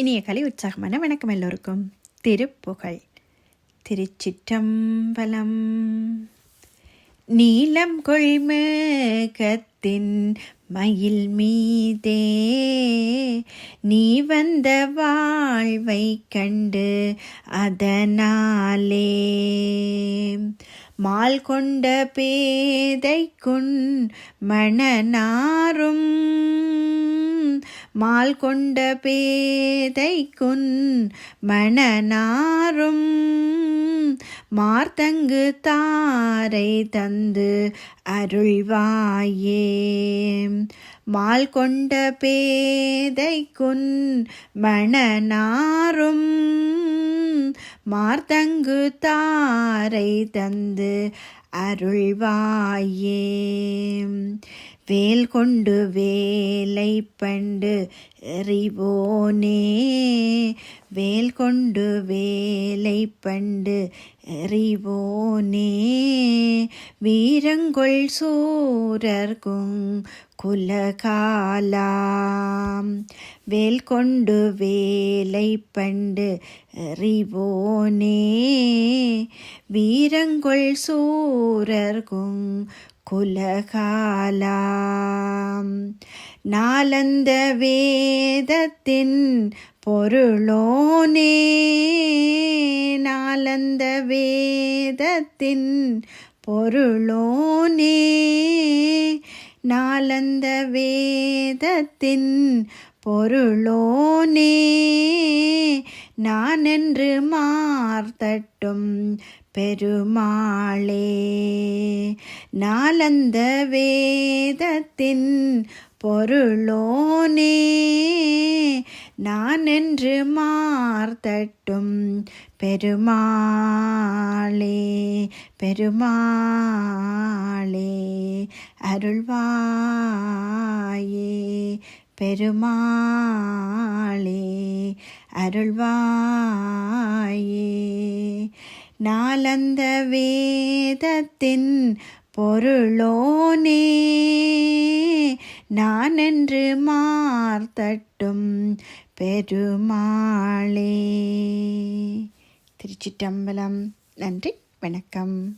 இனிய கலை உற்சாகமான வணக்கம் எல்லோருக்கும். திருப்புகழ். திருச்சிற்றம்பலம். நீலம் கொள்மேகத்தின் மயில் மீதே நீ வந்த வாழ்வை கண்டு அதனாலே. மால் கொண்ட பேதைக்குன் மணனாரும் மால் கொண்ட பேதைக்குன் மணனாரும் மார்த்தங்கு தாரை தந்து அருள்வாயே. மால் கொண்ட பேதைக்குன் மணனாரும் மார்த்தங்கு தாரை தந்து அருள்வாயே. வேல் கொண்டு வேலை பண்டு எறிவோனே. வேல் கொண்டு வேலை பண்டு எறிவோனே. வீரங்கொள் சூரர்கும் குலகாலாம். வேல் கொண்டு வேலை பண்டு எறிவோனே. வீரங்கொள் சூரர்கும் குலகாலாம். நாலந்த வேதத்தின் பொருளோனே நாலந்த வேதத்தின் பொருளோனே நாலந்த வேதத்தின் பொருளோனே நான் என்று மார்த்தட்டும் பெருமாளே. நாலந்த வேதத்தின் பொருளோனே. நான் என்று மார்த்தட்டும் பெருமாளே பெருமாளே அருள்வாயே. பெருமாளே அருள்வாயே. நாலந்த வேதத்தின் பொருளோனே நான் என்று மார்த்தட்டும் பெருமாளே. திருச்சிட்டம்பலம் நன்றி வணக்கம்.